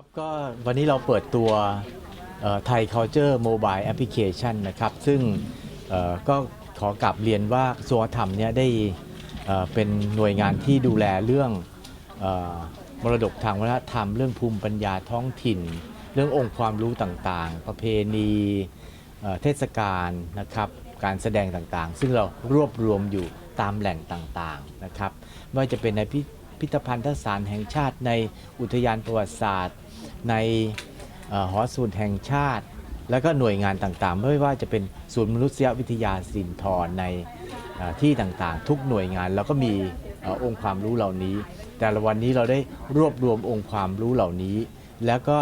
ครับก็วันนี้เราเปิดตัวไทย Culture Mobile Application นะครับ ซึ่งก็ขอกลับเรียนว่ากระทรวนธรรมเนี่ยได้เป็นหน่วยงานที่ดูแลเรื่องมรดกทางวัฒนธรรม เรื่องภูมิปัญญาท้องถิ่น เรื่ององค์ความรู้ต่างๆ ประเพณีเทศกาลนะครับการแสดงต่างๆ ซึ่งเรารวบรวมอยู่ตามแหล่งต่างๆนะครับไม่ว่าจะเป็นในพิ พิพิธภัณฑสถานแห่งชาติ ในอุทยานประวัติศาสตร์ ในอหอสูตรแห่งชาติ แล้วก็หน่วยงานต่างๆ ไม่ว่าจะเป็นศูนย์มนุษยวิทยาสินทรในที่ต่างๆ ทุกหน่วยงานแล้วก็มีอองค์ความรู้เหล่านี้ แต่ละวันนี้เราได้รวบรวมองค์ความรู้เหล่านี้ แล้วก็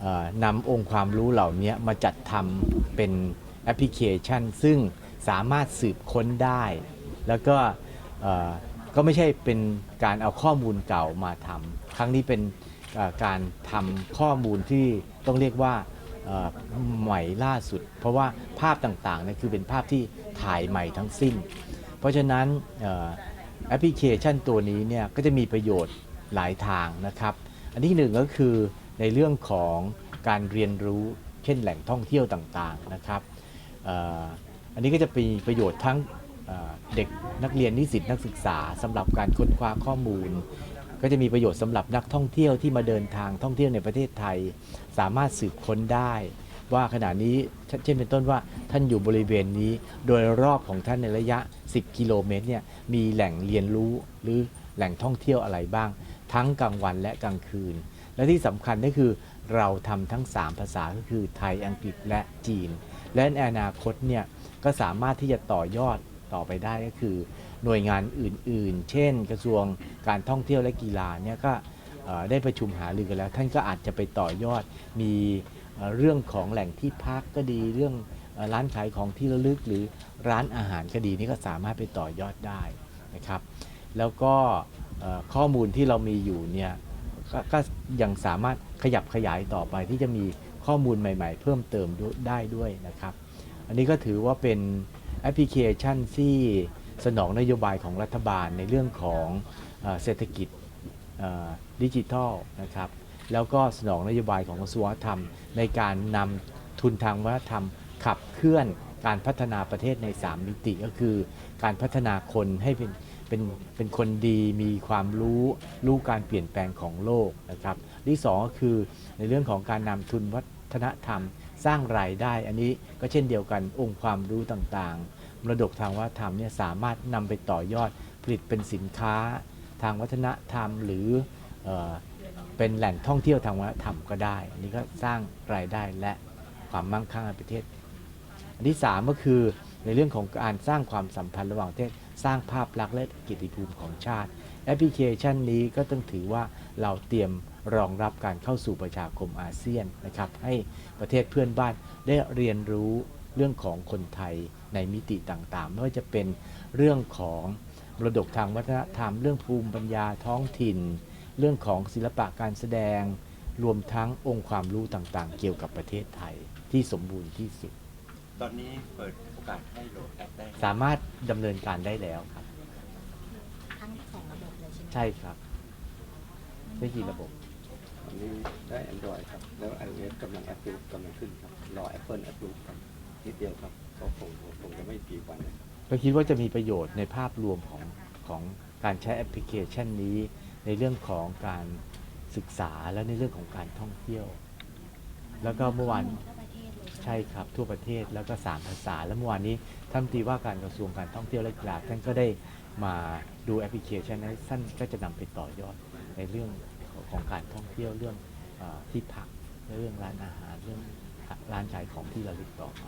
เอ่อนำองค์ความรู้เหล่านี้มาจัดทำเป็นแอปพลิเคชัน ซึ่งสามารถสืบค้นได้ แล้วก็ ก็ไม่ใช่เป็นการเอาข้อมูลเก่ามาทำครั้งนี้เป็นการทำข้อมูลที่ต้องเรียกว่าใหม่ล่าสุด เพราะว่าภาพต่างๆนี่คือเป็นภาพที่ถ่ายใหม่ทั้งสิ้น เพราะฉะนั้นแอปพลิเคชันตัวนี้เนี่ยก็จะมีประโยชน์หลายทางนะครับ อันที่หนึ่งก็คือในเรื่องของการเรียนรู้เช่นแหล่งท่องเที่ยวต่างๆนะครับ อันนี้ก็จะมีประโยชน์ทั้ง เด็กนักเรียนนิสิตนักศึกษาสำหรับการค้นคว้าข้อมูล ก็จะมีประโยชน์สำหรับนักท่องเที่ยวที่มาเดินทางท่องเที่ยวในประเทศไทย สามารถสืบค้นได้ ว่าขณะนี้เช่นเป็นต้นว่าท่านอยู่บริเวณนี้ โดยรอบของท่านในระยะ 10 กิโลเมตรเนี่ยมีแหล่งเรียนรู้หรือแหล่งท่องเที่ยวอะไรบ้าง ทั้งกลางวันและกลางคืน และที่สำคัญก็คือเราทำทั้ง 3 ภาษาก็คือไทยอังกฤษและจีน และในอนาคตเนี่ยก็สามารถที่จะต่อยอด ต่อไปได้ก็คือ หน่วยงานอื่น ๆ เช่น กระทรวงการท่องเที่ยวและกีฬาเนี่ยก็ได้ประชุมหารือกันแล้ว ท่านก็อาจจะไปต่อยอดมีเรื่องของแหล่งที่พักก็ดีเรื่องร้านขายของที่ระลึกหรือร้านอาหารก็ดีนี่ก็สามารถไปต่อยอดได้นะครับ แล้วก็ข้อมูลที่เรามีอยู่เนี่ยกก็ยังสามารถขยับขยายต่อไปที่จะมีข้อมูลใหม่ ๆ เพิ่มเติมได้ด้วยนะครับ อันนี้ก็ถือว่าเป็น แอปพลิเคชันที่สนองนโยบายของรัฐบาลในเรื่องของเศรษฐกิจดิจิทัลนะครับแล้วก็สนองนโยบายของกระทรวงวัฒนธรรม ในการนำทุนทางวัฒนธรรม ขับเคลื่อนการพัฒนาประเทศใน 3 มิติก็คือ การพัฒนาคนให้เป็นเป็นเป็นคนดีมีความรู้รู้การเปลี่ยนแปลงของโลกนะครับที่สองก็คือในเรื่องของการนำทุนวัฒนธรรม สร้างรายได้ อันนี้ก็เช่นเดียวกันองค์ความรู้ต่างๆมรดกทางวัฒนธรรมเนี่ยสามารถนำไปต่อยอดผลิตเป็นสินค้า ทางวัฒนธรรม หรือเออเป็นแหล่งท่องเที่ยวทางวัฒนธรรมก็ได้อันนี้ก็สร้างรายได้และความมั่งคั่งในประเทศ อันที่ 3 ก็คือในเรื่องของการสร้างความสัมพันธ์ระหว่างประเทศสร้างภาพลักษณ์และกิตติภูมิของชาติ แอปพลิเคชันนี้ก็ต้องถือว่าเราเตรียม รองรับการเข้าสู่ประชาคมอาเซียนนะครับ ให้ประเทศเพื่อนบ้านได้เรียนรู้เรื่องของคนไทยในมิติต่างๆ ไม่ว่าจะเป็นเรื่องของมรดกทางวัฒนธรรม เรื่องภูมิปัญญาท้องถิ่น เรื่องของศิลปะการแสดง รวมทั้งองค์ความรู้ต่างๆ เกี่ยวกับประเทศไทยที่สมบูรณ์ที่สุด ตอนนี้เปิดโอกาสให้โหลดแอปได้สามารถดำเนินการได้แล้วครับ ทั้งสองระบบเลยใช่ไหมใช่ครับได้กี่ระบบอั นี้ได้ Android ครับ แล้ว iOS กำลัง approve กำลังขึ้นครับ รอ Apple approve ครับนิดเดียวครับก็คงคงจะไม่กี่วันนะครับก็คิดว่าจะมีประโยชน์ในภาพรวมของของการใช้แอปพลิเคชันนี้ ในเรื่องของการศึกษาและในเรื่องของการท่องเที่ยว แล้วก็เมื่อวานทั่วประเทศเลยใช่ไหมใช่ครับทั่วประเทศแล้วก็สามภาษา แล้วเมื่อวานนี้ท่านรัฐมนตรีว่าการกระทรวงการท่องเที่ยวและกีฬาท่านก็ได้มาดูแอปพลิเคชันนั้นท่านก็จะนำไปต่อยอดในเรื่อง ของการท่องเที่ยวเรื่องอที่พักและเรื่องร้านอาหารเรื่องร้านขายของที่ระลึกต่อไป